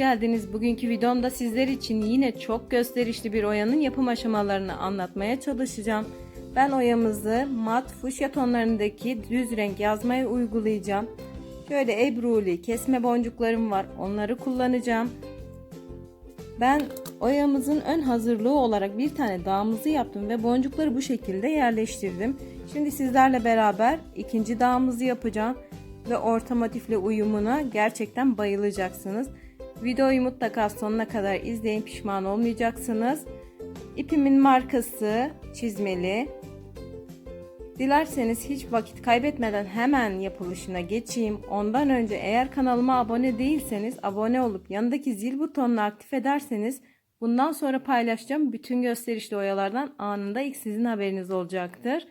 geldiniz. Bugünkü videomda sizler için yine çok gösterişli bir oyanın yapım aşamalarını anlatmaya çalışacağım. Ben oyamızı mat fuşya tonlarındaki düz renk yazmaya uygulayacağım. Şöyle ebruli kesme boncuklarım var, onları kullanacağım. Ben oyamızın ön hazırlığı olarak bir tane dağımızı yaptım ve boncukları bu şekilde yerleştirdim. Şimdi sizlerle beraber ikinci dağımızı yapacağım ve orta motifle uyumuna gerçekten bayılacaksınız. Videoyu mutlaka sonuna kadar izleyin pişman olmayacaksınız. İpimin markası çizmeli. Dilerseniz hiç vakit kaybetmeden hemen yapılışına geçeyim. Ondan önce eğer kanalıma abone değilseniz abone olup yanındaki zil butonunu aktif ederseniz bundan sonra paylaşacağım bütün gösterişli oyalardan anında ilk sizin haberiniz olacaktır.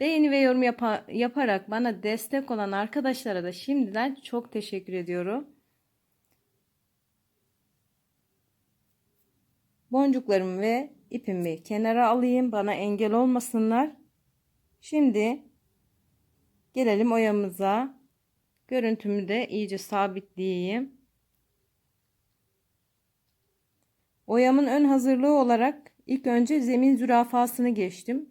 Beğeni ve yorum yapa yaparak bana destek olan arkadaşlara da şimdiden çok teşekkür ediyorum. Boncuklarımı ve ipimi kenara alayım bana engel olmasınlar. Şimdi gelelim oyamıza. Görüntümü de iyice sabitleyeyim. Oyamın ön hazırlığı olarak ilk önce zemin zürafasını geçtim.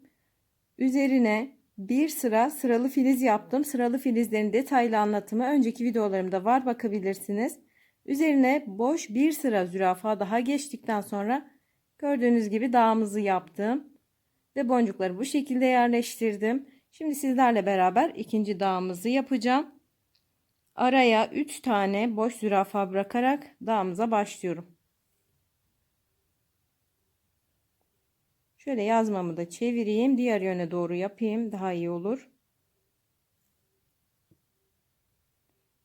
Üzerine bir sıra sıralı filiz yaptım. Sıralı filizlerin detaylı anlatımı önceki videolarımda var bakabilirsiniz. Üzerine boş bir sıra zürafa daha geçtikten sonra gördüğünüz gibi dağımızı yaptım. Ve boncukları bu şekilde yerleştirdim. Şimdi sizlerle beraber ikinci dağımızı yapacağım. Araya 3 tane boş zürafa bırakarak dağımıza başlıyorum. Şöyle yazmamı da çevireyim. Diğer yöne doğru yapayım. Daha iyi olur.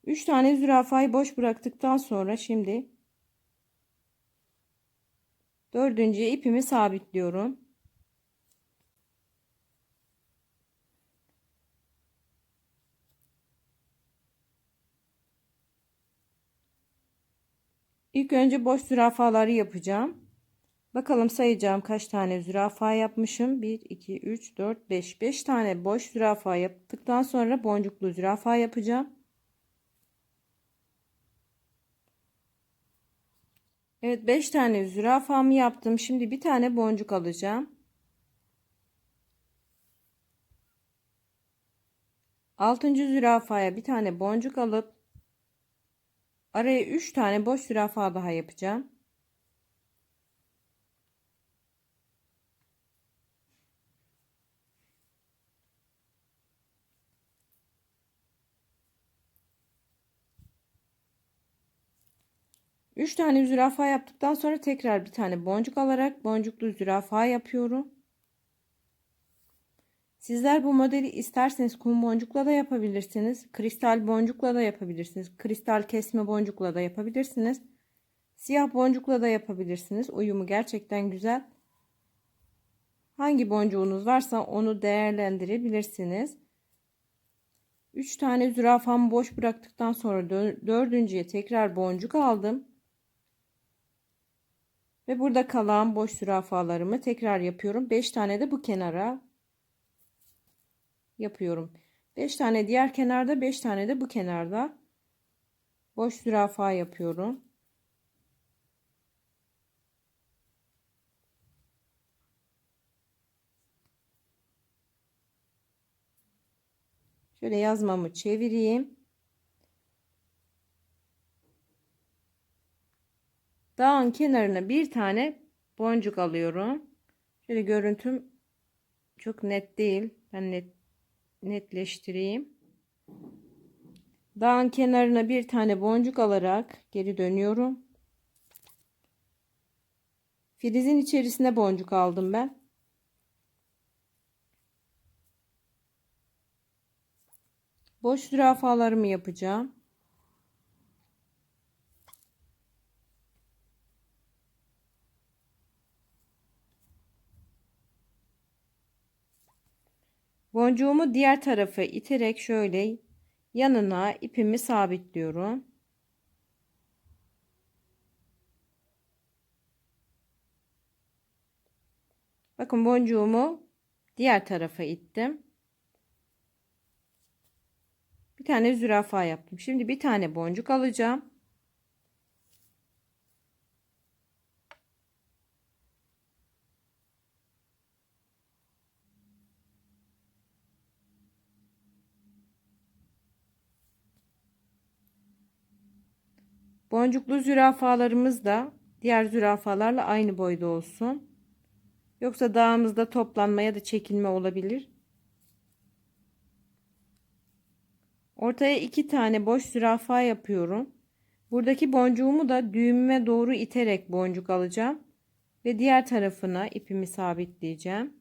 3 tane zürafayı boş bıraktıktan sonra şimdi dördüncü ipimi sabitliyorum. İlk önce boş zürafaları yapacağım. Bakalım sayacağım kaç tane zürafa yapmışım. 1, 2, 3, 4, 5. 5 tane boş zürafa yaptıktan sonra boncuklu zürafa yapacağım. Evet 5 tane zürafamı yaptım. Şimdi bir tane boncuk alacağım. Altıncı zürafaya bir tane boncuk alıp araya 3 tane boş zürafa daha yapacağım. Üç tane zürafa yaptıktan sonra tekrar bir tane boncuk alarak boncuklu zürafa yapıyorum. Sizler bu modeli isterseniz kum boncukla da yapabilirsiniz. Kristal boncukla da yapabilirsiniz. Kristal kesme boncukla da yapabilirsiniz. Siyah boncukla da yapabilirsiniz. Uyumu gerçekten güzel. Hangi boncuğunuz varsa onu değerlendirebilirsiniz. 3 tane zürafamı boş bıraktıktan sonra dördüncüye tekrar boncuk aldım. Ve burada kalan boş zürafalarımı tekrar yapıyorum. 5 tane de bu kenara yapıyorum. 5 tane diğer kenarda 5 tane de bu kenarda boş zürafa yapıyorum. Şöyle yazmamı çevireyim. Dağın kenarına bir tane boncuk alıyorum. Şöyle görüntüm çok net değil. Ben net netleştireyim. Dağın kenarına bir tane boncuk alarak geri dönüyorum. Filizin içerisine boncuk aldım ben. Boş zürafalarımı yapacağım. Boncuğumu diğer tarafa iterek şöyle yanına ipimi sabitliyorum. Bakın boncuğumu diğer tarafa ittim. tane zürafa yaptım. Şimdi bir tane boncuk alacağım. Boncuklu zürafalarımız da diğer zürafalarla aynı boyda olsun. Yoksa dağımızda toplanma ya da çekilme olabilir. Ortaya iki tane boş zürafa yapıyorum. Buradaki boncuğumu da düğümüme doğru iterek boncuk alacağım. Ve diğer tarafına ipimi sabitleyeceğim.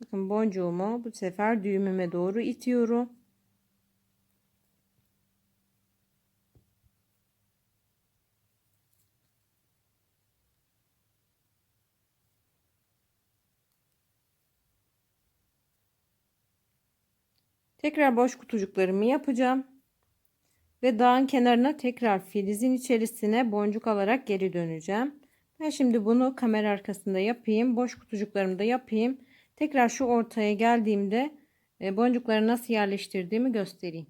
Bakın boncuğumu bu sefer düğümüme doğru itiyorum. Tekrar boş kutucuklarımı yapacağım. Ve dağın kenarına tekrar filizin içerisine boncuk alarak geri döneceğim. Ben şimdi bunu kamera arkasında yapayım. Boş kutucuklarımı da yapayım. Tekrar şu ortaya geldiğimde e, boncukları nasıl yerleştirdiğimi göstereyim.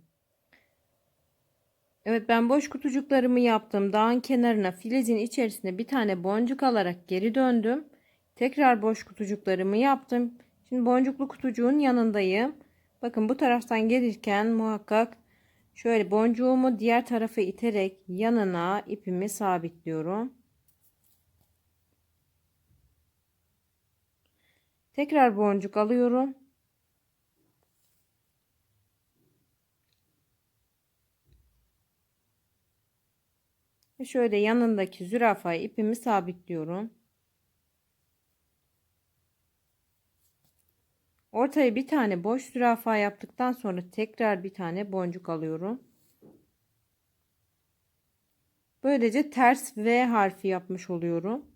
Evet ben boş kutucuklarımı yaptım. Dağın kenarına filizin içerisine bir tane boncuk alarak geri döndüm. Tekrar boş kutucuklarımı yaptım. Şimdi boncuklu kutucuğun yanındayım. Bakın bu taraftan gelirken muhakkak şöyle boncuğumu diğer tarafa iterek yanına ipimi sabitliyorum. Tekrar boncuk alıyorum. Ve şöyle yanındaki zürafayı ipimi sabitliyorum. Ortaya bir tane boş zürafa yaptıktan sonra tekrar bir tane boncuk alıyorum. Böylece ters V harfi yapmış oluyorum.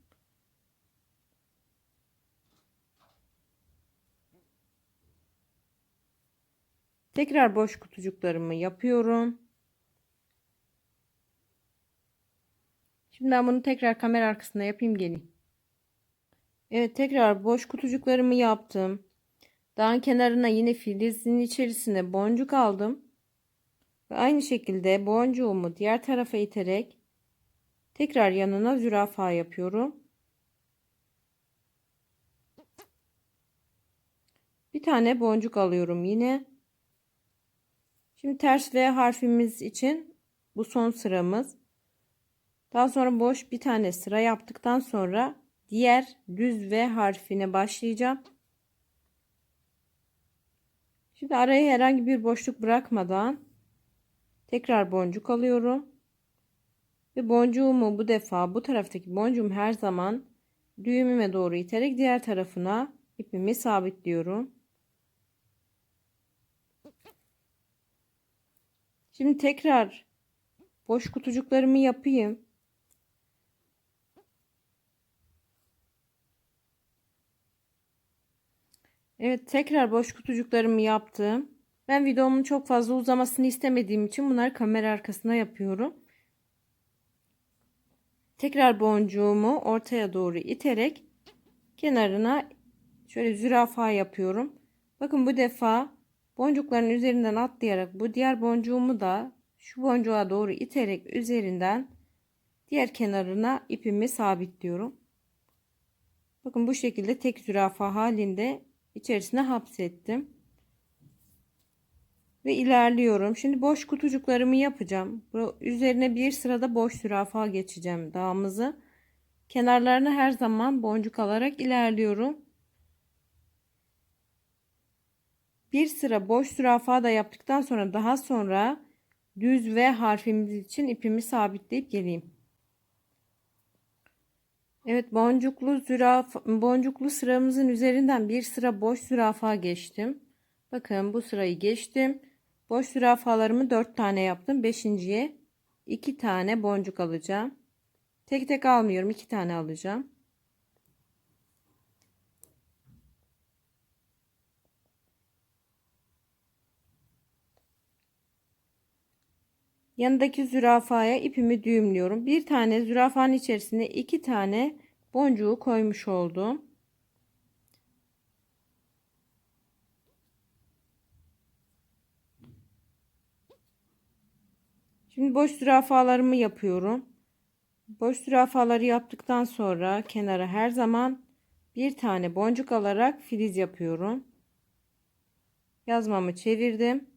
Tekrar boş kutucuklarımı yapıyorum. Şimdi ben bunu tekrar kamera arkasında yapayım geleyim. Evet tekrar boş kutucuklarımı yaptım. Dağın kenarına yine filizin içerisine boncuk aldım. Ve aynı şekilde boncuğumu diğer tarafa iterek tekrar yanına zürafa yapıyorum. Bir tane boncuk alıyorum yine. Şimdi ters V harfimiz için bu son sıramız. Daha sonra boş bir tane sıra yaptıktan sonra diğer düz V harfine başlayacağım. Şimdi araya herhangi bir boşluk bırakmadan tekrar boncuk alıyorum. Ve boncuğumu bu defa bu taraftaki boncuğum her zaman düğümüme doğru iterek diğer tarafına ipimi sabitliyorum. Şimdi tekrar boş kutucuklarımı yapayım. Evet tekrar boş kutucuklarımı yaptım. Ben videomun çok fazla uzamasını istemediğim için bunları kamera arkasına yapıyorum. Tekrar boncuğumu ortaya doğru iterek kenarına şöyle zürafa yapıyorum. Bakın bu defa boncukların üzerinden atlayarak bu diğer boncuğumu da şu boncuğa doğru iterek üzerinden diğer kenarına ipimi sabitliyorum. Bakın bu şekilde tek zürafa halinde içerisine hapsettim. Ve ilerliyorum. Şimdi boş kutucuklarımı yapacağım. Bu üzerine bir sırada boş zürafa geçeceğim dağımızı. Kenarlarına her zaman boncuk alarak ilerliyorum. Bir sıra boş zürafa da yaptıktan sonra daha sonra düz V harfimiz için ipimi sabitleyip geleyim. Evet boncuklu zürafa, boncuklu sıramızın üzerinden bir sıra boş zürafa geçtim. Bakın bu sırayı geçtim. Boş zürafalarımı 4 tane yaptım. Beşinciye 2 tane boncuk alacağım. Tek tek almıyorum. 2 tane alacağım. Yanındaki zürafaya ipimi düğümlüyorum. Bir tane zürafanın içerisine iki tane boncuğu koymuş oldum. Şimdi boş zürafalarımı yapıyorum. Boş zürafaları yaptıktan sonra kenara her zaman bir tane boncuk alarak filiz yapıyorum. Yazmamı çevirdim.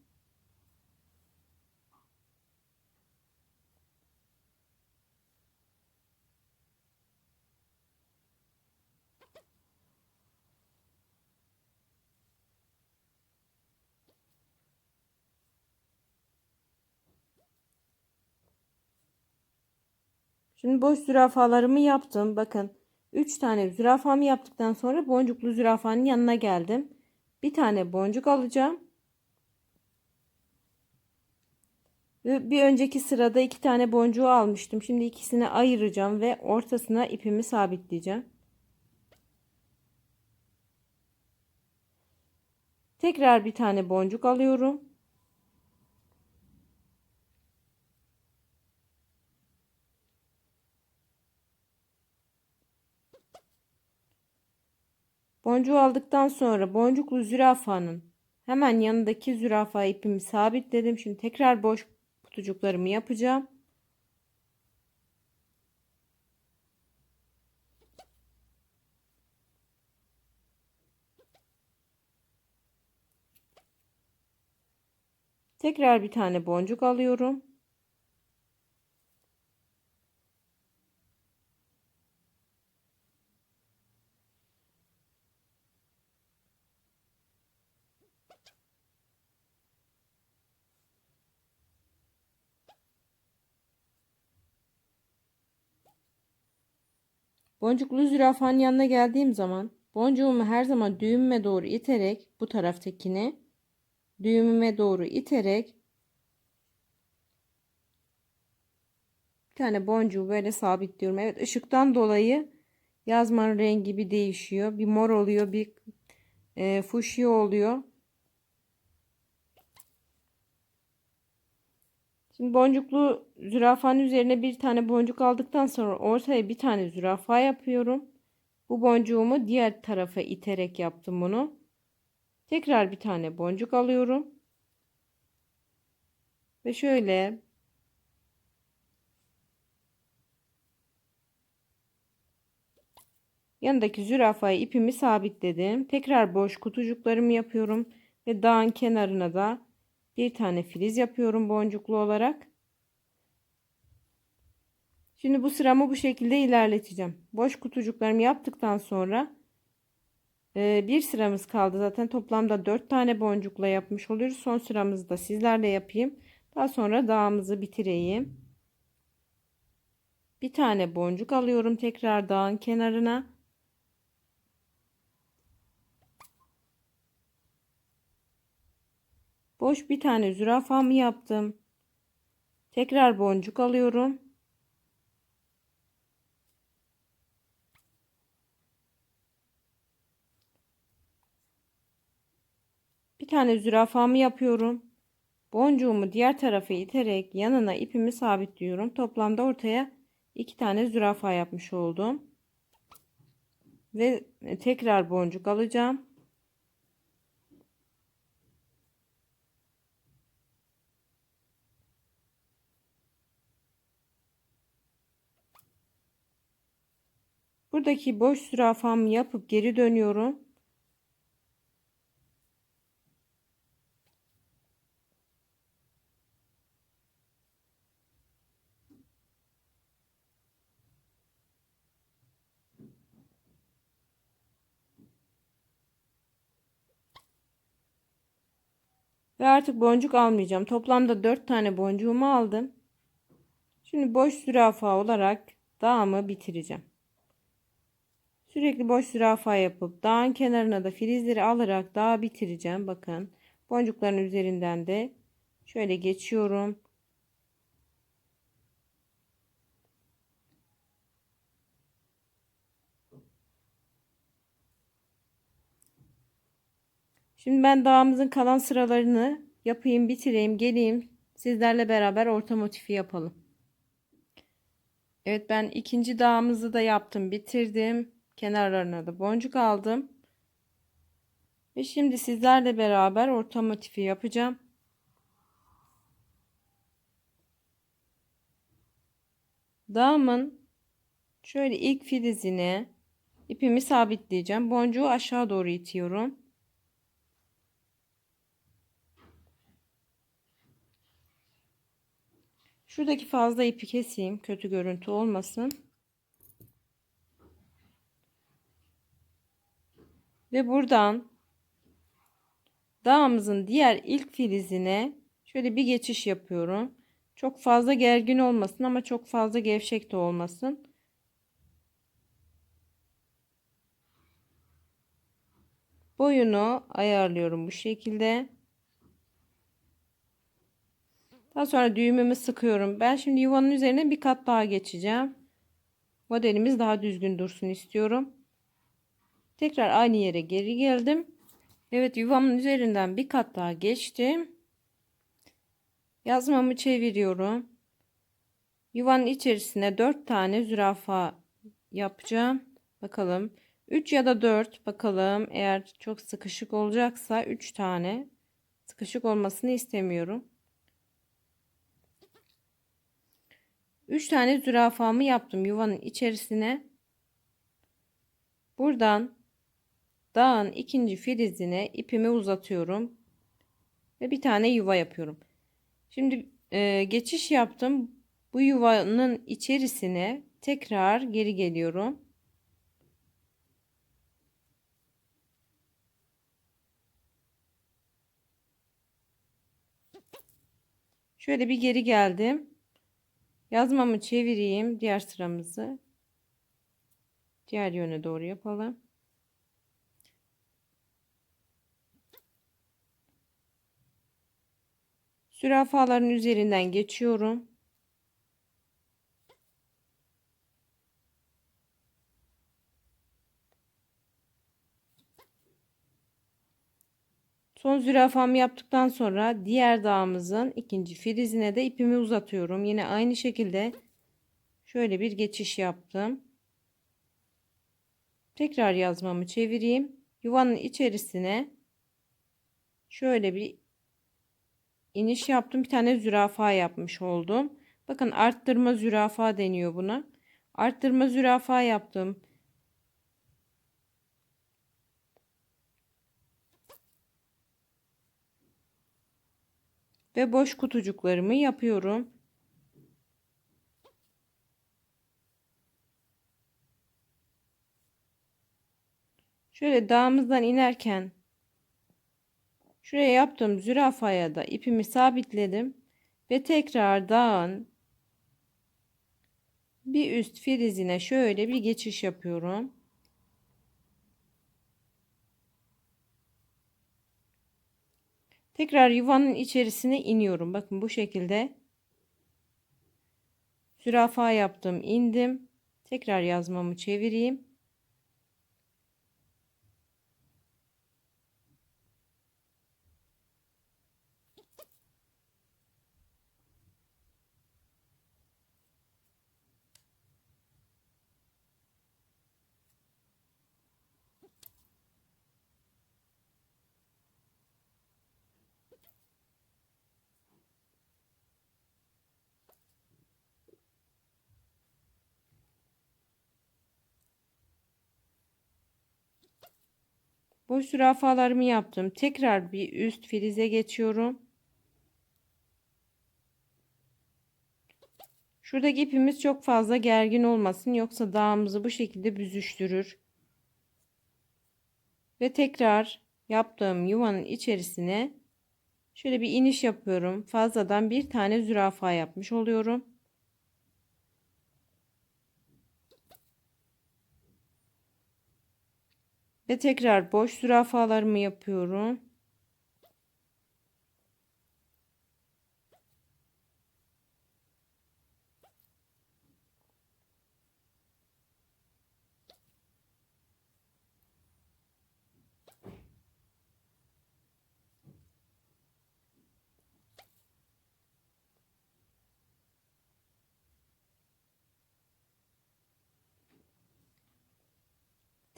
Şimdi boş zürafalarımı yaptım. Bakın 3 tane zürafamı yaptıktan sonra boncuklu zürafanın yanına geldim. Bir tane boncuk alacağım. Ve bir önceki sırada iki tane boncuğu almıştım. Şimdi ikisini ayıracağım ve ortasına ipimi sabitleyeceğim. Tekrar bir tane boncuk alıyorum. Boncuğu aldıktan sonra boncuklu zürafanın hemen yanındaki zürafa ipimi sabitledim. Şimdi tekrar boş kutucuklarımı yapacağım. Tekrar bir tane boncuk alıyorum. Boncuklu zürafanın yanına geldiğim zaman boncuğumu her zaman düğümüme doğru iterek bu taraftakini düğümüme doğru iterek bir tane boncuğu böyle sabitliyorum. Evet ışıktan dolayı yazmanın rengi bir değişiyor. Bir mor oluyor, bir e, fuşya oluyor. Şimdi boncuklu zürafanın üzerine bir tane boncuk aldıktan sonra ortaya bir tane zürafa yapıyorum. Bu boncuğumu diğer tarafa iterek yaptım bunu. Tekrar bir tane boncuk alıyorum. Ve şöyle yanındaki zürafaya ipimi sabitledim. Tekrar boş kutucuklarımı yapıyorum ve dağın kenarına da bir tane filiz yapıyorum boncuklu olarak. Şimdi bu sıramı bu şekilde ilerleteceğim. Boş kutucuklarımı yaptıktan sonra e, bir sıramız kaldı. Zaten toplamda 4 tane boncukla yapmış oluyoruz. Son sıramızı da sizlerle yapayım. Daha sonra dağımızı bitireyim. Bir tane boncuk alıyorum tekrar dağın kenarına. Boş bir tane zürafamı yaptım. Tekrar boncuk alıyorum. Bir tane zürafamı yapıyorum. Boncuğumu diğer tarafa iterek yanına ipimi sabitliyorum. Toplamda ortaya iki tane zürafa yapmış oldum. Ve tekrar boncuk alacağım. Buradaki boş zürafamı yapıp geri dönüyorum. Ve artık boncuk almayacağım. Toplamda 4 tane boncuğumu aldım. Şimdi boş zürafa olarak dağımı bitireceğim. Sürekli boş zürafa yapıp dağın kenarına da filizleri alarak dağı bitireceğim. Bakın boncukların üzerinden de şöyle geçiyorum. Şimdi ben dağımızın kalan sıralarını yapayım, bitireyim, geleyim. Sizlerle beraber orta motifi yapalım. Evet ben ikinci dağımızı da yaptım, bitirdim. Kenarlarına da boncuk aldım. Ve şimdi sizlerle beraber orta motifi yapacağım. dağımın şöyle ilk filizine ipimi sabitleyeceğim. Boncuğu aşağı doğru itiyorum. Şuradaki fazla ipi keseyim. Kötü görüntü olmasın. Ve buradan dağımızın diğer ilk filizine şöyle bir geçiş yapıyorum. Çok fazla gergin olmasın ama çok fazla gevşek de olmasın. Boyunu ayarlıyorum bu şekilde. Daha sonra düğümümü sıkıyorum. Ben şimdi yuvanın üzerine bir kat daha geçeceğim. Modelimiz daha düzgün dursun istiyorum. Tekrar aynı yere geri geldim. Evet yuvamın üzerinden bir kat daha geçtim. Yazmamı çeviriyorum. Yuvanın içerisine 4 tane zürafa yapacağım. Bakalım 3 ya da 4 bakalım eğer çok sıkışık olacaksa 3 tane sıkışık olmasını istemiyorum. 3 tane zürafamı yaptım yuvanın içerisine. Buradan dağın ikinci filizine ipimi uzatıyorum. Ve bir tane yuva yapıyorum. Şimdi e, geçiş yaptım. Bu yuvanın içerisine tekrar geri geliyorum. Şöyle bir geri geldim. Yazmamı çevireyim. Diğer sıramızı diğer yöne doğru yapalım. Zürafaların üzerinden geçiyorum. Son zürafamı yaptıktan sonra diğer dağımızın ikinci filizine de ipimi uzatıyorum. Yine aynı şekilde şöyle bir geçiş yaptım. Tekrar yazmamı çevireyim. Yuvanın içerisine şöyle bir iniş yaptım. Bir tane zürafa yapmış oldum. Bakın arttırma zürafa deniyor buna. Arttırma zürafa yaptım. Ve boş kutucuklarımı yapıyorum. Şöyle dağımızdan inerken Şuraya yaptığım zürafaya da ipimi sabitledim. Ve tekrar dağın bir üst filizine şöyle bir geçiş yapıyorum. Tekrar yuvanın içerisine iniyorum. Bakın bu şekilde zürafa yaptım, indim. Tekrar yazmamı çevireyim. Boş zürafalarımı yaptım. Tekrar bir üst filize geçiyorum. Şuradaki ipimiz çok fazla gergin olmasın. Yoksa dağımızı bu şekilde büzüştürür. Ve tekrar yaptığım yuvanın içerisine şöyle bir iniş yapıyorum. Fazladan bir tane zürafa yapmış oluyorum. Ve tekrar boş zürafalarımı yapıyorum.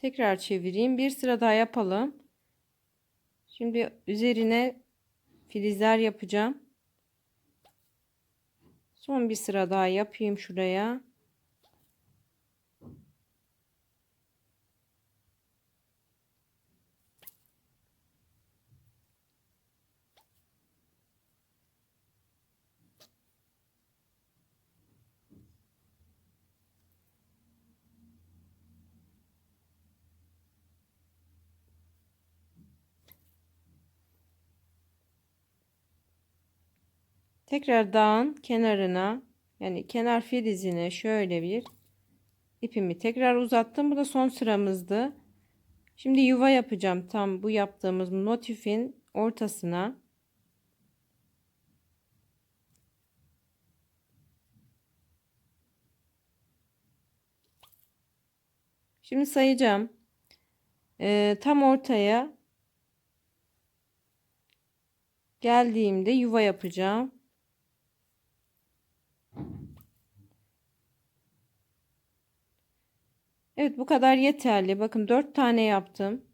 Tekrar çevireyim. Bir sıra daha yapalım. Şimdi üzerine filizler yapacağım. Son bir sıra daha yapayım şuraya. Tekrar dağın kenarına yani kenar filizine şöyle bir ipimi tekrar uzattım. Bu da son sıramızdı. Şimdi yuva yapacağım tam bu yaptığımız motifin ortasına. Şimdi sayacağım. Ee, tam ortaya geldiğimde yuva yapacağım. Evet bu kadar yeterli. Bakın 4 tane yaptım.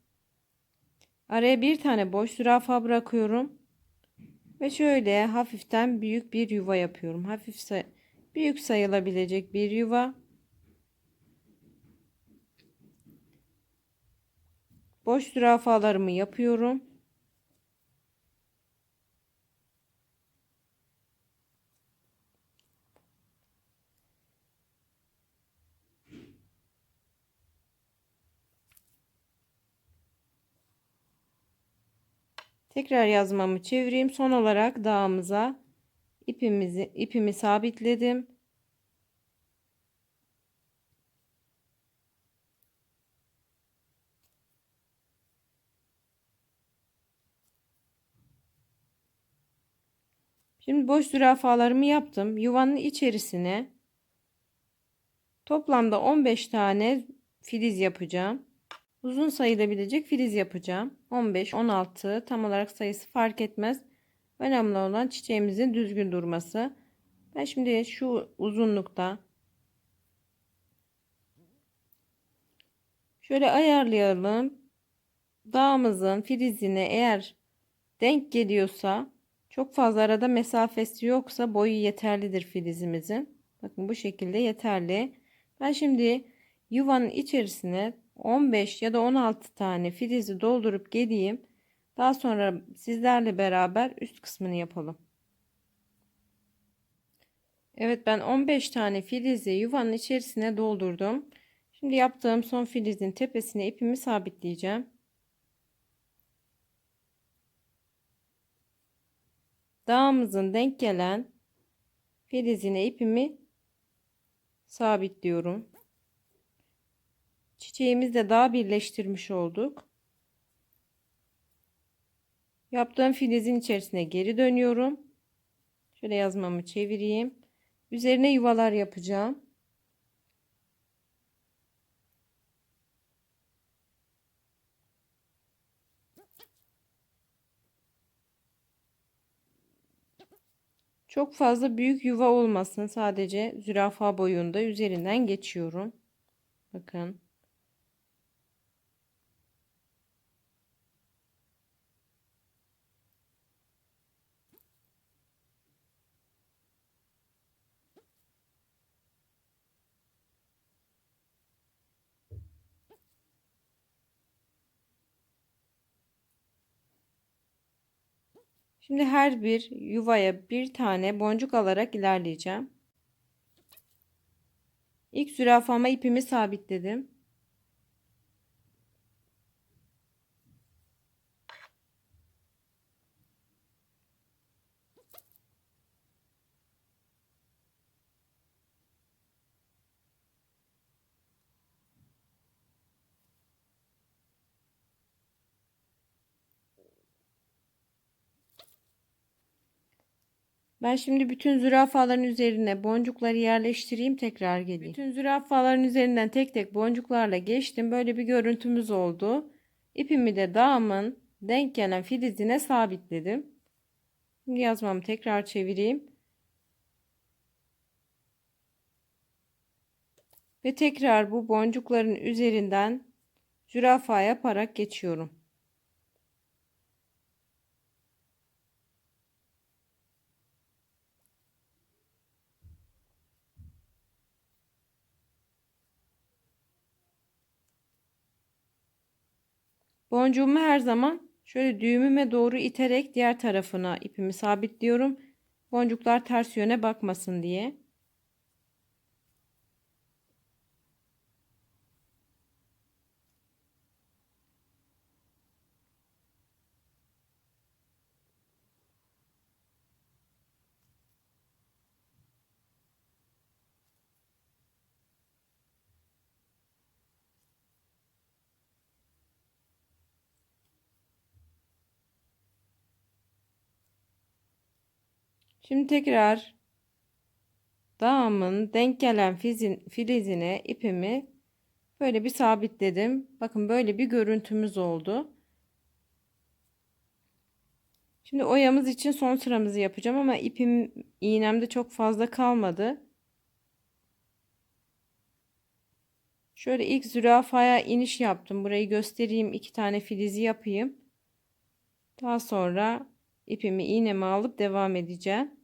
Araya bir tane boş zürafa bırakıyorum. Ve şöyle hafiften büyük bir yuva yapıyorum. Hafif say büyük sayılabilecek bir yuva. Boş zürafalarımı yapıyorum. Tekrar yazmamı çevireyim. Son olarak dağımıza ipimizi ipimi sabitledim. Şimdi boş zürafalarımı yaptım. Yuvanın içerisine toplamda 15 tane filiz yapacağım. Uzun sayılabilecek filiz yapacağım. 15, 16 tam olarak sayısı fark etmez. Önemli olan çiçeğimizin düzgün durması. Ben şimdi şu uzunlukta şöyle ayarlayalım. Dağımızın filizine eğer denk geliyorsa çok fazla arada mesafesi yoksa boyu yeterlidir filizimizin. Bakın bu şekilde yeterli. Ben şimdi yuvanın içerisine 15 ya da 16 tane filizi doldurup geleyim. Daha sonra sizlerle beraber üst kısmını yapalım. Evet ben 15 tane filizi yuvanın içerisine doldurdum. Şimdi yaptığım son filizin tepesine ipimi sabitleyeceğim. Dağımızın denk gelen filizine ipimi sabitliyorum. Çiçeğimizle daha birleştirmiş olduk. Yaptığım filizin içerisine geri dönüyorum. Şöyle yazmamı çevireyim. Üzerine yuvalar yapacağım. Çok fazla büyük yuva olmasın. Sadece zürafa boyunda üzerinden geçiyorum. Bakın. Şimdi her bir yuvaya bir tane boncuk alarak ilerleyeceğim. İlk zürafama ipimi sabitledim. Ben şimdi bütün zürafaların üzerine boncukları yerleştireyim tekrar geleyim. Bütün zürafaların üzerinden tek tek boncuklarla geçtim. Böyle bir görüntümüz oldu. İpimi de dağımın denk gelen filizine sabitledim. Şimdi yazmamı tekrar çevireyim. Ve tekrar bu boncukların üzerinden zürafa yaparak geçiyorum. Boncuğumu her zaman şöyle düğümüme doğru iterek diğer tarafına ipimi sabitliyorum. Boncuklar ters yöne bakmasın diye. Şimdi tekrar dağımın denk gelen filizine ipimi böyle bir sabitledim. Bakın böyle bir görüntümüz oldu. Şimdi oyamız için son sıramızı yapacağım ama ipim iğnemde çok fazla kalmadı. Şöyle ilk zürafaya iniş yaptım. Burayı göstereyim. iki tane filizi yapayım. Daha sonra ipimi iğnemi alıp devam edeceğim.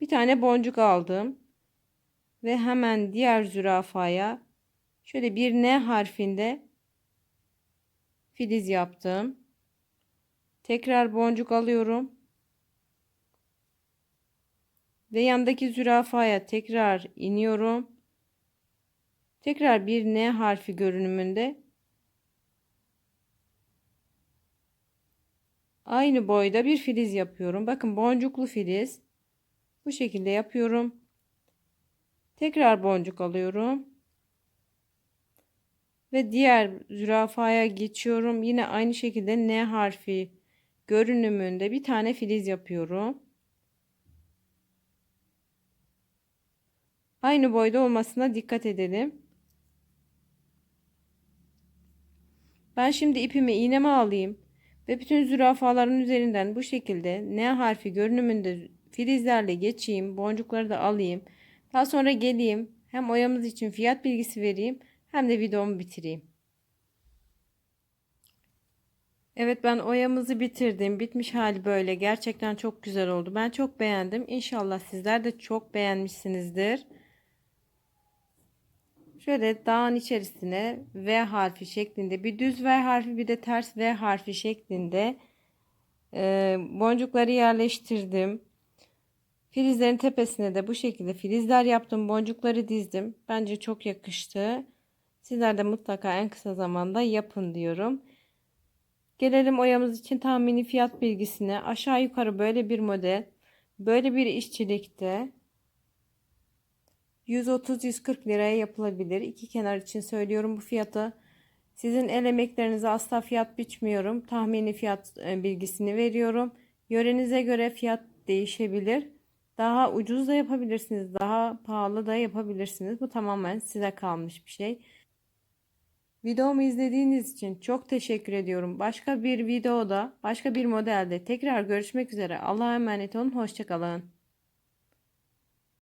Bir tane boncuk aldım. Ve hemen diğer zürafaya şöyle bir N harfinde filiz yaptım. Tekrar boncuk alıyorum. Ve yandaki zürafaya tekrar iniyorum. Tekrar bir N harfi görünümünde aynı boyda bir filiz yapıyorum. Bakın boncuklu filiz. Bu şekilde yapıyorum. Tekrar boncuk alıyorum. Ve diğer zürafaya geçiyorum. Yine aynı şekilde N harfi görünümünde bir tane filiz yapıyorum. Aynı boyda olmasına dikkat edelim. Ben şimdi ipimi iğneme alayım ve bütün zürafaların üzerinden bu şekilde N harfi görünümünde filizlerle geçeyim. Boncukları da alayım. Daha sonra geleyim. Hem oyamız için fiyat bilgisi vereyim hem de videomu bitireyim. Evet ben oyamızı bitirdim. Bitmiş hali böyle. Gerçekten çok güzel oldu. Ben çok beğendim. İnşallah sizler de çok beğenmişsinizdir. Şöyle dağın içerisine V harfi şeklinde bir düz V harfi bir de ters V harfi şeklinde boncukları yerleştirdim. Filizlerin tepesine de bu şekilde filizler yaptım. Boncukları dizdim. Bence çok yakıştı. Sizler de mutlaka en kısa zamanda yapın diyorum. Gelelim oyamız için tahmini fiyat bilgisine. Aşağı yukarı böyle bir model. Böyle bir işçilikte 130-140 liraya yapılabilir. İki kenar için söylüyorum bu fiyatı. Sizin el emeklerinize asla fiyat biçmiyorum. Tahmini fiyat e, bilgisini veriyorum. Yörenize göre fiyat değişebilir. Daha ucuz da yapabilirsiniz. Daha pahalı da yapabilirsiniz. Bu tamamen size kalmış bir şey. Videomu izlediğiniz için çok teşekkür ediyorum. Başka bir videoda, başka bir modelde tekrar görüşmek üzere. Allah'a emanet olun. Hoşçakalın.